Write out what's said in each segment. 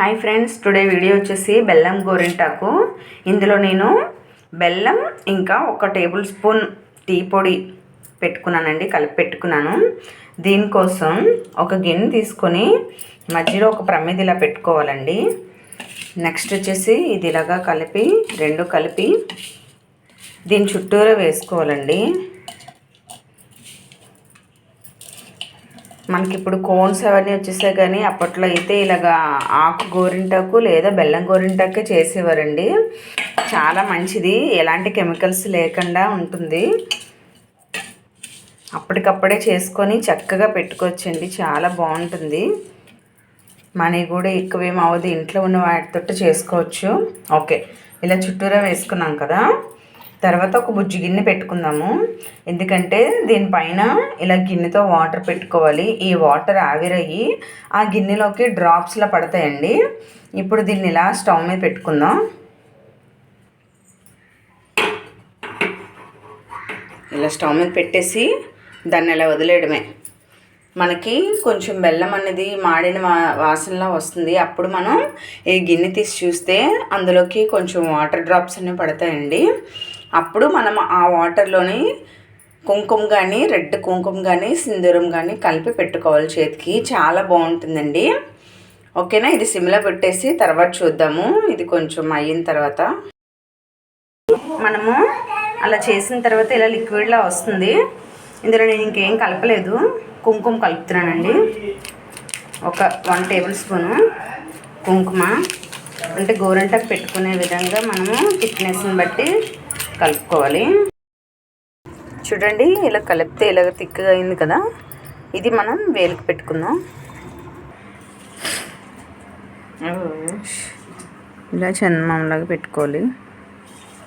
Hi friends today video వచ్చేసి బెల్లం గోరింటాకు. ఇందులో నేను బెల్లం ఇంకా ఒక టేబుల్ స్పూన్ టీ పొడి పెట్టుకున్నానండి కలిపి పెట్టుకున్నాను. దీనికోసం ఒక గిన్నె తీసుకొని మధ్యలో ఒక ప్రమిది ఇలా పెట్టుకోవాలండి. నెక్స్ట్ వచ్చేసి ఇది ఇలాగా కలిపి రెండు కలిపి దీని చుట్టూరా వేసుకోవాలండి. మనకి ఇప్పుడు కోన్స్ అవన్నీ వచ్చేసాయి కానీ అప్పట్లో అయితే ఇలాగా ఆకు గోరింటాకు లేదా బెల్లం గోరింటాకే చేసేవారండి. చాలా మంచిది. ఎలాంటి కెమికల్స్ లేకుండా ఉంటుంది. అప్పటికప్పుడే చేసుకొని చక్కగా పెట్టుకోవచ్చండి. చాలా బాగుంటుంది. మనీ కూడా ఎక్కువేం అవ్వదు ఇంట్లో ఉన్న వాటితో చేసుకోవచ్చు. ఓకే. ఇలా చుట్టూరా వేసుకున్నాం కదా. తర్వాత ఒక బుజ్జి గిన్నె పెట్టుకుందాము. ఎందుకంటే దీనిపైన ఇలా గిన్నెతో వాటర్ పెట్టుకోవాలి. ఈ వాటర్ ఆవిరయ్యి ఆ గిన్నెలోకి డ్రాప్స్లా పడతాయండి. ఇప్పుడు దీన్ని ఇలా స్టవ్ మీద పెట్టుకుందాం. ఇలా స్టవ్ మీద పెట్టేసి దాన్ని ఇలా వదిలేయడమే. మనకి కొంచెం బెల్లం అనేది మాడిన వా వాసనలా వస్తుంది. అప్పుడు మనం ఈ గిన్నె తీసి చూస్తే అందులోకి కొంచెం వాటర్ డ్రాప్స్ అనేవి పడతాయండి. అప్పుడు మనం ఆ వాటర్లోని కుంకుమ కానీ రెడ్ కుంకుమ కానీ సింధూరం కానీ కలిపి పెట్టుకోవాలి చేతికి. చాలా బాగుంటుందండి. ఓకేనా? ఇది సిమ్లో పెట్టేసి తర్వాత చూద్దాము. ఇది కొంచెం అయిన తర్వాత. మనము అలా చేసిన తర్వాత ఇలా లిక్విడ్లా వస్తుంది. ఇందులో నేను ఇంకేం కలపలేదు. కుంకుమ కలుపుతున్నానండి. ఒక వన్ టేబుల్ స్పూను కుంకుమ. అంటే గోరంటకు పెట్టుకునే విధంగా మనము థిక్నెస్ని బట్టి కలుపుకోవాలి. చూడండి ఇలా కలిపితే ఇలాగ తిక్కగా అయింది కదా. ఇది మనం వేలికి పెట్టుకుందాం. ఇలా చందమామలాగా పెట్టుకోవాలి.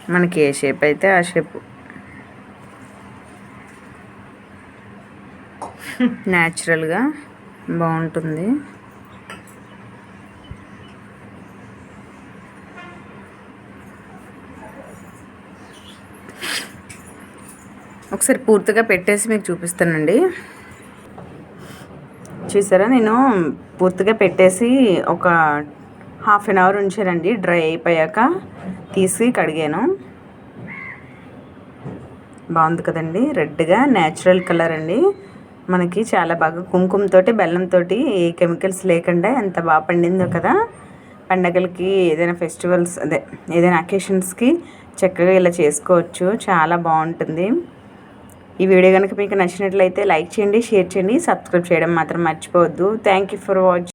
మనకి ఏ షేప్ అయితే ఆ షేప్. న్యాచురల్గా బాగుంటుంది. ఒకసారి పూర్తిగా పెట్టేసి మీకు చూపిస్తానండి. చూసారా? నేను పూర్తిగా పెట్టేసి ఒక హాఫ్ అన్ అవర్ ఉంచానండి. డ్రై అయిపోయాక తీసి కడిగాను. బాగుంది కదండి. రెడ్గా న్యాచురల్ కలర్ అండి. మనకి చాలా బాగా కుంకుమతో బెల్లంతో ఏ కెమికల్స్ లేకుండా ఎంత బాగా పండిందో కదా. పండగలకి ఏదైనా ఫెస్టివల్స్ అదే ఏదైనా అకేషన్స్కి చక్కగా ఇలా చేసుకోవచ్చు. చాలా బాగుంటుంది. ఈ వీడియో కనుక మీకు నచ్చినట్లయితే లైక్ చేయండి షేర్ చేయండి సబ్స్క్రైబ్ చేయడం మాత్రం మర్చిపోవద్దు. Thank you for watching